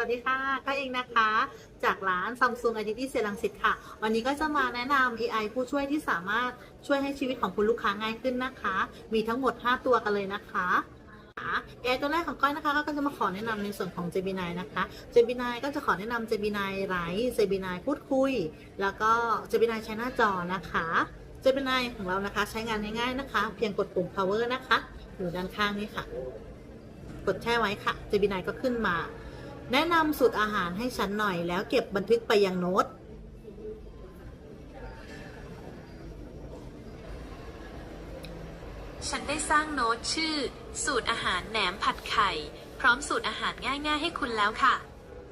วัสดีค่ะก็เองนะคะ จากร้าน Samsung Identity เซรังสิตค่ะ วันนี้ก็จะมาแนะนำ AI ผู้ช่วยที่สามารถช่วยให้ชีวิตของคุณลูกค้าง่ายขึ้นนะคะ มีทั้งหมด 5 ตัวกันเลยนะคะ AI ตัวแรกของก้อยนะคะก็จะมาขอแนะนำในส่วนของ Gemini นะคะ Gemini ก็จะขอแนะนำ Gemini ไลฟ์ Gemini พูดคุย แล้วก็ Gemini ใช้หน้าจอนะคะ Gemini ของเรานะคะใช้งานง่ายๆนะคะ เพียงกดปุ่ม power นะคะ อยู่ด้านข้างนี้ค่ะ กดแช่ไว้ค่ะ Gemini ก็ขึ้นมา แนะนำสูตรอาหารให้ฉันหน่อยแล้วเก็บบันทึกไปยังโน้ต ฉันได้สร้างโน้ตชื่อ สูตรอาหารแหนมผัดไข่ พร้อมสูตรอาหารง่ายๆให้คุณแล้วค่ะ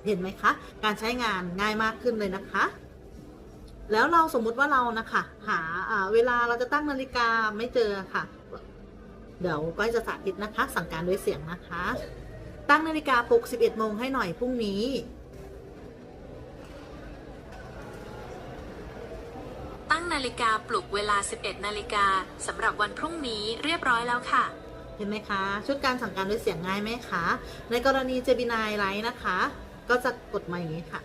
เห็นไหมคะ การใช้งานง่ายมากขึ้นเลยนะคะ แล้วเราสมมุติว่าเรานะคะหาอ่าเวลาเราจะตั้งนาฬิกาไม่เจอค่ะ เดี๋ยวก้อยจะสาธิตนะคะ สั่งการด้วยเสียงนะคะ ตั้งนาฬิกาปลุก 11โมงให้หน่อยพรุ่งนี้ ตั้งนาฬิกาปลุกเวลา 11 นาฬิกาสำหรับวันพรุ่งนี้เรียบร้อยแล้วค่ะ เห็นไหมคะ ชุดการสั่งการด้วยเสียงง่ายไหมคะ ในกรณีเจบินายไลท์นะคะ ก็จะกดมาอย่างนี้ค่ะ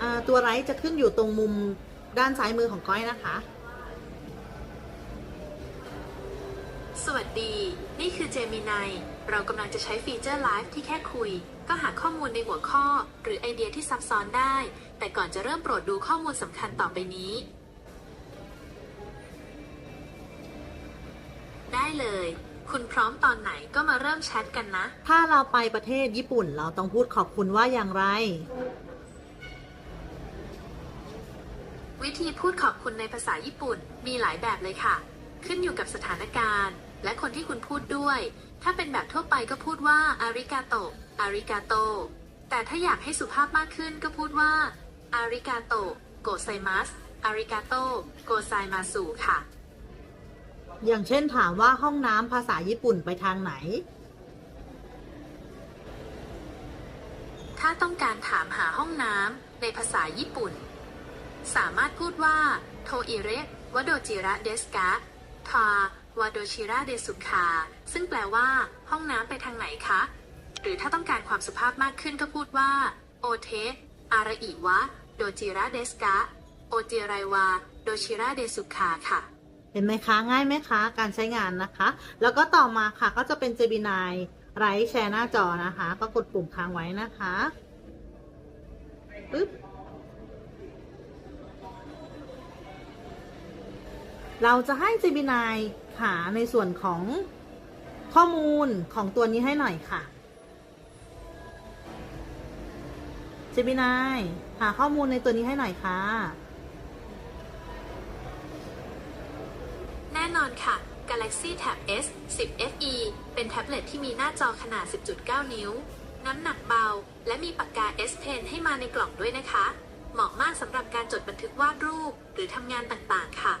อ่าตัวไลท์จะขึ้นอยู่ตรงมุมด้านซ้ายมือของก้อยนะคะ สวัสดี นี่คือเจมินายเรากำลังจะใช้ฟีเจอร์ไลฟ์ที่แค่คุย ก็หาข้อมูลในหัวข้อ หรือไอเดียที่ซับซ้อนได้ แต่ก่อนจะเริ่มโปรดดูข้อมูลสำคัญต่อไปนี้ ได้เลย คุณพร้อมตอนไหนก็มาเริ่มแชทกันนะ ถ้าเราไปประเทศญี่ปุ่นเราต้องพูดขอบคุณว่าอย่างไร วิธีพูดขอบคุณในภาษาญี่ปุ่นมีหลายแบบเลยค่ะ ขึ้นอยู่กับสถานการณ์ และคนที่คุณพูดด้วย ถ้าเป็นแบบทั่วไปก็พูดว่าอาริกาโตอาริกาโต แต่ถ้าอยากให้สุภาพมากขึ้นก็พูดว่าอาริกาโตโกไซมัสอาริกาโตโกไซมาสุค่ะ อย่างเช่นถามว่าห้องน้ำภาษาญี่ปุ่นไปทางไหน ถ้าต้องการถามหาห้องน้ำในภาษาญี่ปุ่น สามารถพูดว่าโทอิเระวโดจิระเดสกะทา วาโดชิระเดสุคา ซึ่งแปลว่า ห้องน้ำไปทางไหนคะ หรือถ้าต้องการความสุภาพมากขึ้นก็พูดว่า โอเทอาราอิวะ โดจิระเดสกะ โอจิไรวา โดชิระเดสุคาค่ะเห็นไหมคะ ง่ายไหมคะ การใช้งานนะคะ แล้วก็ต่อมาค่ะก็จะเป็นเจบินายไร้แชร์หน้าจอนะคะ ก็กดปุ่มค้างไว้นะคะปึ๊บเราจะให้เจมินาย หาในส่วนของข้อมูลของตัวนี้ให้หน่อยค่ะเจมินายหาข้อมูลในตัวนี้ให้หน่อยค่ะ แน่นอนค่ะ Galaxy Tab S 10 FE เป็นแท็บเล็ตที่มีหน้าจอขนาด 10.9 นิ้ว น้ำหนักเบา และมีปากกา S Pen ให้มาในกล่องด้วยนะคะ เหมาะมากสำหรับการจดบันทึกวาดรูป หรือทำงานต่างๆ ค่ะ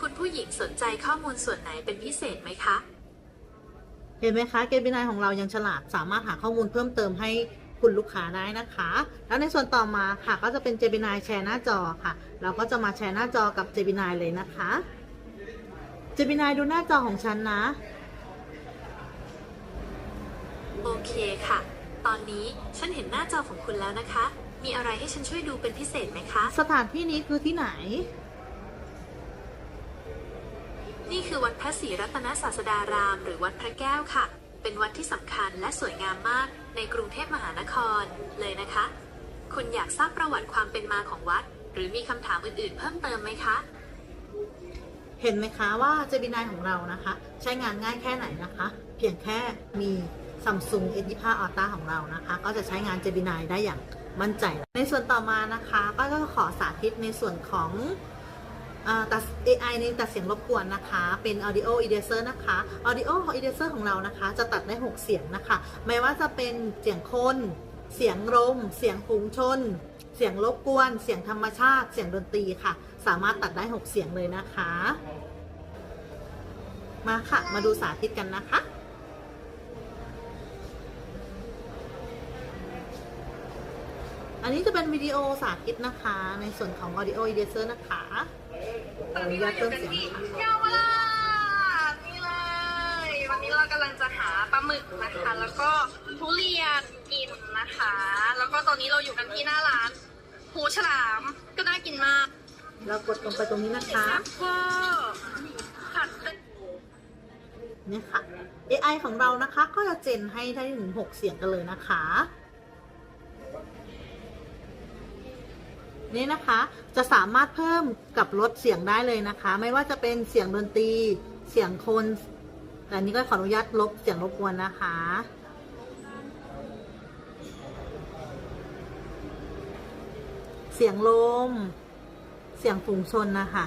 คุณผู้หญิงสนใจข้อมูลส่วนไหนเป็นพิเศษไหมคะ เห็นไหมคะเกมบินายของเรายังฉลาดสามารถหาข้อมูลเพิ่มเติมให้คุณลูกค้าได้นะคะ แล้วในส่วนต่อมาค่ะก็จะเป็นเจบินายแชร์หน้าจอค่ะ เราก็จะมาแชร์หน้าจอกับเจบินายเลยนะคะเจบินายดูหน้าจอของฉันนะ โอเคค่ะ ตอนนี้ฉันเห็นหน้าจอของคุณแล้วนะคะ มีอะไรให้ฉันช่วยดูเป็นพิเศษไหมคะ สถานที่นี้คือที่ไหน นี่ คือวัดพระศรีรัตนศาสดาราม หรือวัดพระแก้วค่ะ เป็นวัดที่สำคัญและสวยงามมากในกรุงเทพมหานครเลยนะคะ คุณอยากทราบประวัติความเป็นมาของวัด หรือมีคำถามอื่นๆ เพิ่มเติมไหมคะ เห็นไหมคะว่าเจบินายของเรานะคะ ใช้งานง่ายแค่ไหนนะคะ เพียงแค่มี Samsung S25 Ultra ของเรานะคะ ก็จะใช้งานเจบินายได้อย่างมั่นใจ ในส่วนต่อมานะคะ ก็จะขอสาธิตในส่วนของ ตัด AI ในตัดเสียงรบกวนนะคะ เป็น Audio Eraser นะคะ Audio Eraser ของเรานะคะ จะตัดได้ 6 เสียงนะคะ ไม่ว่าจะเป็นเสียงคน เสียงลมเสียงฝูงชน เสียงรบกวน เสียงธรรมชาติ เสียงดนตรีค่ะ สามารถตัดได้ 6 เสียงเลยนะคะ มาค่ะ มาดูสาธิตกันนะคะ อันนี้จะเป็นวิดีโอสาธิตนะคะ ในส่วนของ Audio Eraser นะคะขออนุญาตเพิ่มเสียงค่ะเยาวราชนี่เลย วันนี้เรากำลังำลังจะหาปลาหมึกนะคะ แล้วก็ทุเรียนกินนะคะ แล้วก็ตอนนี้เราอยู่กันที่หน้าร้านหูฉลามก็น่ากินมาก เรากดลงไปตรงนี้นะคะแล้วก็ผัดเป็นเนี่ยค่ะ AI ของเรานะคะ ก็จะเจนให้ได้ถึง 6 เสียงกันเลยนะคะ นี่นะคะ จะสามารถเพิ่มกับลดเสียงได้เลยนะคะ ไม่ว่าจะเป็นเสียงดนตรี เสียงคน แต่นี้ก็ขออนุญาตลบเสียงรบกวนนะคะเสียงลม เสียงฝูงชนนะคะ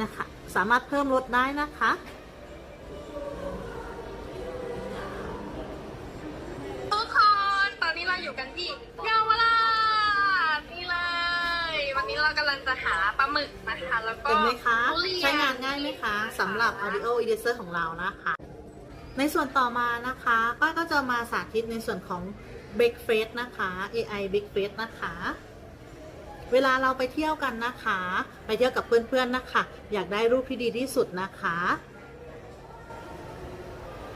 นะคะ สามารถเพิ่มลดได้นะคะ ทุกคน ตอนนี้เราอยู่กันที่ยาวราชนี่เลย วันนี้เรากำ ลังจะหาปลาหมึกนะคะ แล้วก็เป็นไหมคะ ทุเรียนใช้งานง่ายไหมคะสำหรับ Audio Eraser ของเรานะคะ ในส่วนต่อมานะคะก้อยก็จะมาสาธิตในส่วนของ Big Face นะคะ AI Big Face นะคะ เวลาเราไปเที่ยวกันนะคะ ไปเที่ยวกับเพื่อนๆนะคะ อยากได้รูปที่ดีที่สุดนะคะ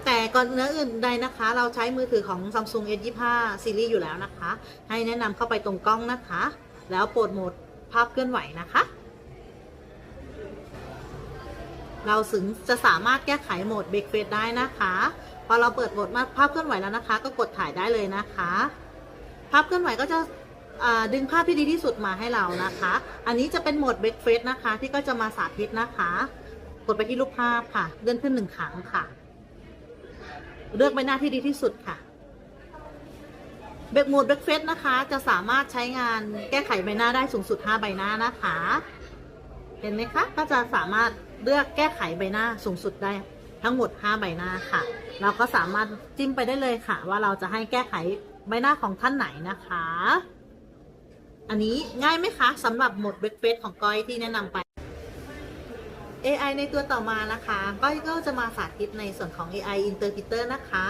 แต่ก่อนเนื้ออื่นใดนะคะ เราใช้มือถือของ Samsung S25 ซีรีส์อยู่แล้วนะคะ ให้แนะนำเข้าไปตรงกล้องนะคะ แล้วโปรดโหมด ภาพเคลื่อนไหวนะคะ เราถึงจะสามารถแก้ไขโหมดเบรกเฟสได้นะคะ พอเราเปิดโหมดมาภาพเคลื่อนไหวแล้วนะคะ ก็กดถ่ายได้เลยนะคะ ภาพเคลื่อนไหวก็จะดึงภาพที่ดีที่สุดมาให้เรานะคะ อันนี้จะเป็นโหมดเบรกเฟสนะคะ ที่ก็จะมาสาธิตนะคะ กดไปที่รูปภาพค่ะ เลื่อนขึ้นหนึ่งครั้งค่ะ เลือกใบหน้าที่ดีที่สุดค่ะ เบรกโหมดเบรกเฟสนะคะ จะสามารถใช้งานแก้ไขใบหน้าได้สูงสุด 5 ใบหน้านะคะ เห็นไหมคะ ก็จะสามารถเลือกแก้ไขใบหน้าสูงสุดได้ทั้งหมด 5 ใบหน้าค่ะ เราก็สามารถจิ้มไปได้เลยค่ะ ว่าเราจะให้แก้ไขใบหน้าของท่านไหนนะคะ อันนี้ง่ายไหมคะสำหรับหมดเบรกเฟสของก้อยที่แนะนำไป AI ในตัวต่อมานะคะ ก้อยก็จะมาสาธิตในส่วนของ AI Interpreter นะคะ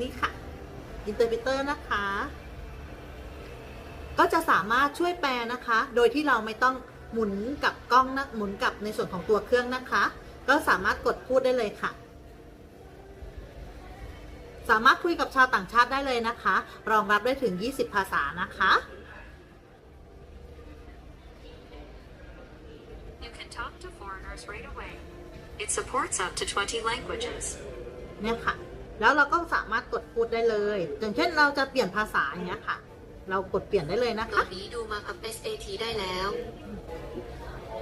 นี่ค่ะ Interpreter นะคะ ก็จะสามารถช่วยแปลนะคะ โดยที่เราไม่ต้องหมุนกับกล้องนะหมุนกับในส่วนของตัวเครื่องนะคะ ก็สามารถกดพูดได้เลยค่ะ สามารถคุยกับชาวต่างชาติได้เลยนะคะ รองรับได้ถึง 20 ภาษานะคะ You can talk to foreigners right away. It supports up to 20 languages. เนี่ยค่ะ แล้วเราก็สามารถกดพูดได้เลยอย่างเช่นเราจะเปลี่ยนภาษาอย่างเงี้ยค่ะ เรากดเปลี่ยนได้เลยนะตอคะนนี้ดูมากับ SAT ได้แล้ว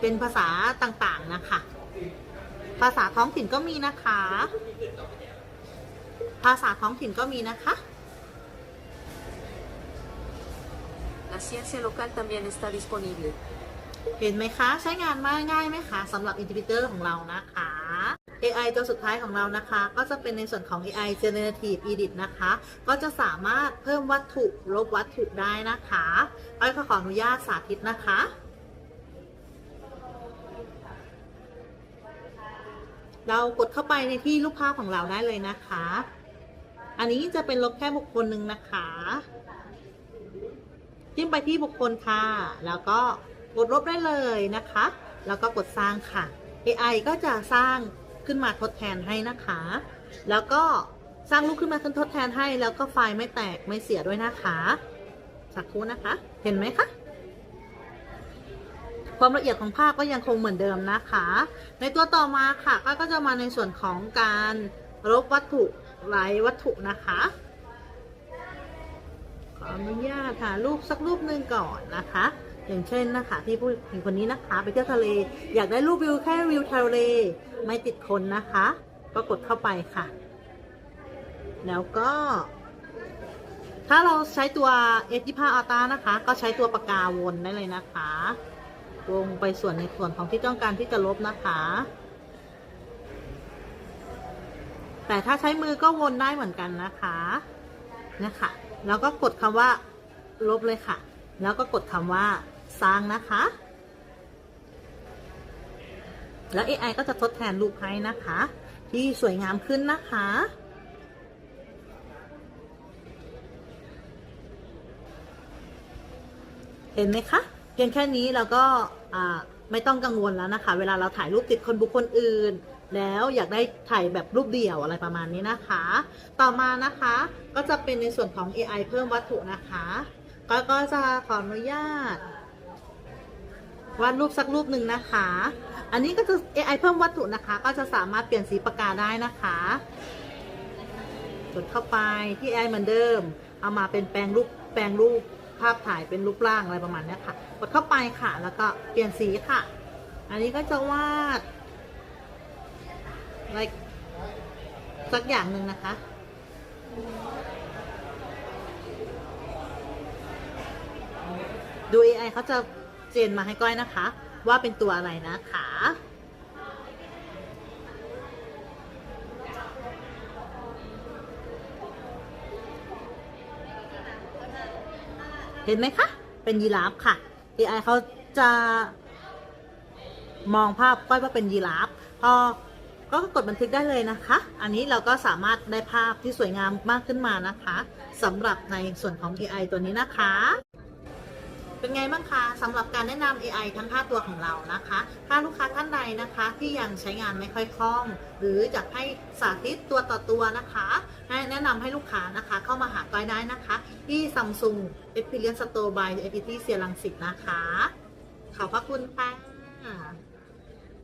เป็นภาษาต่างๆนะคะ ภาษาท้องถิ่นก็มีนะคะ ภาษาท้องถิ่นก็มีนะคะ La ciencia local también está disponible. เห็นไหมคะ ใช้งานมาง่ายไหมคะสำหรับ Interpreter ของเรานะคะ AI ตัวสุดท้ายของเรานะคะ ก็จะเป็นในส่วนของ AI Generative Edit นะคะ ก็จะสามารถเพิ่มวัตถุลบวัตถุได้นะคะอ้อยก็ขออนุญาตสาธิตนะคะ เรากดเข้าไปในที่รูปภาพของเราได้เลยนะคะ อันนี้จะเป็นลบแค่บุคคลหนึ่งนะคะจิ้มไปที่บุคคลค่ะ แล้วก็กดลบได้เลยนะคะ แล้วก็กดสร้างค่ะ AI ก็จะสร้าง ขึ้นมาทดแทนให้นะคะ แล้วก็สร้างรูปขึ้นมาขึ้นทดแทนให้ แล้วก็ไฟล์ไม่แตกไม่เสียด้วยนะคะสักครู่นะคะ เห็นไหมคะความละเอียดของภาพก็ยังคงเหมือนเดิมนะคะ ในตัวต่อมาค่ะ ก็จะมาในส่วนของการลบวัตถุหลายวัตถุนะคะ ขออนุญาตหารูปสักรูปหนึ่งก่อนนะคะ อย่างเช่นนะคะ ที่ผู้หญิงคนนี้นะคะ ไปเที่ยวทะเล อยากได้รูปวิวแค่วิวทะเลไม่ติดคนนะคะ ก็กดเข้าไปค่ะ แล้วก็ ถ้าเราใช้ตัว S25 Ultra นะคะ ก็ใช้ตัวปากกาวนได้เลยนะคะวงไปส่วนในส่วนของที่ต้องการที่จะลบนะคะ แต่ถ้าใช้มือก็วนได้เหมือนกันนะคะนะคะแล้วก็กดคำว่าลบเลยค่ะ แล้วก็กดคำว่า สร้างนะคะ แล้ว AI ก็จะทดแทนรูปให้นะคะ ที่สวยงามขึ้นนะคะเห็นไหมคะ เพียงแค่นี้เราก็ไม่ต้องกังวลแล้วนะคะ เวลาเราถ่ายรูปติดคนบุคคลอื่น แล้วอยากได้ถ่ายแบบรูปเดี่ยวอะไรประมาณนี้นะคะ ต่อมานะคะก็จะเป็นในส่วนของ AI เพิ่มวัตถุนะคะ ก็ก็จะขออนุญาต วาดรูปสักรูปหนึ่งนะคะ อันนี้ก็จะ AI เพิ่มวัตถุนะคะ ก็จะสามารถเปลี่ยนสีปากกาได้นะคะ กดเข้าไปที่ AI เหมือนเดิม เอามาเป็นแปลงรูปแปลงรูปภาพถ่ายเป็นรูปร่างอะไรประมาณนี้ค่ะ กดเข้าไปค่ะ แล้วก็เปลี่ยนสีค่ะ อันนี้ก็จะวาดอะไรสักอย่างหนึ่งนะคะดู AI เขาจะ เจนมาให้ก้อยนะคะ ว่าเป็นตัวอะไรนะคะเห็นไหมคะ เป็นยีราฟค่ะ AI เขาจะมองภาพก้อยว่าเป็นยีราฟ พอก็กดบันทึกได้เลยนะคะ อันนี้เราก็สามารถได้ภาพที่สวยงามมากขึ้นมานะคะสำหรับในส่วนของ AI ตัวนี้นะคะ เป็นไงบ้างคะสำหรับการแนะนำ AI ทั้ง 5 ตัวของเรานะคะ ถ้าลูกค้าท่านใดนะคะ ที่ยังใช้งานไม่ค่อยคล่อง หรืออยากให้สาธิตตัวต่อตัวนะคะให้แนะนำให้ลูกค้านะคะเข้ามาหาก้อยได้นะคะ ที่ Samsung Experience Store by APT เซียรังสิตนะคะ ขอบพระคุณค่ะ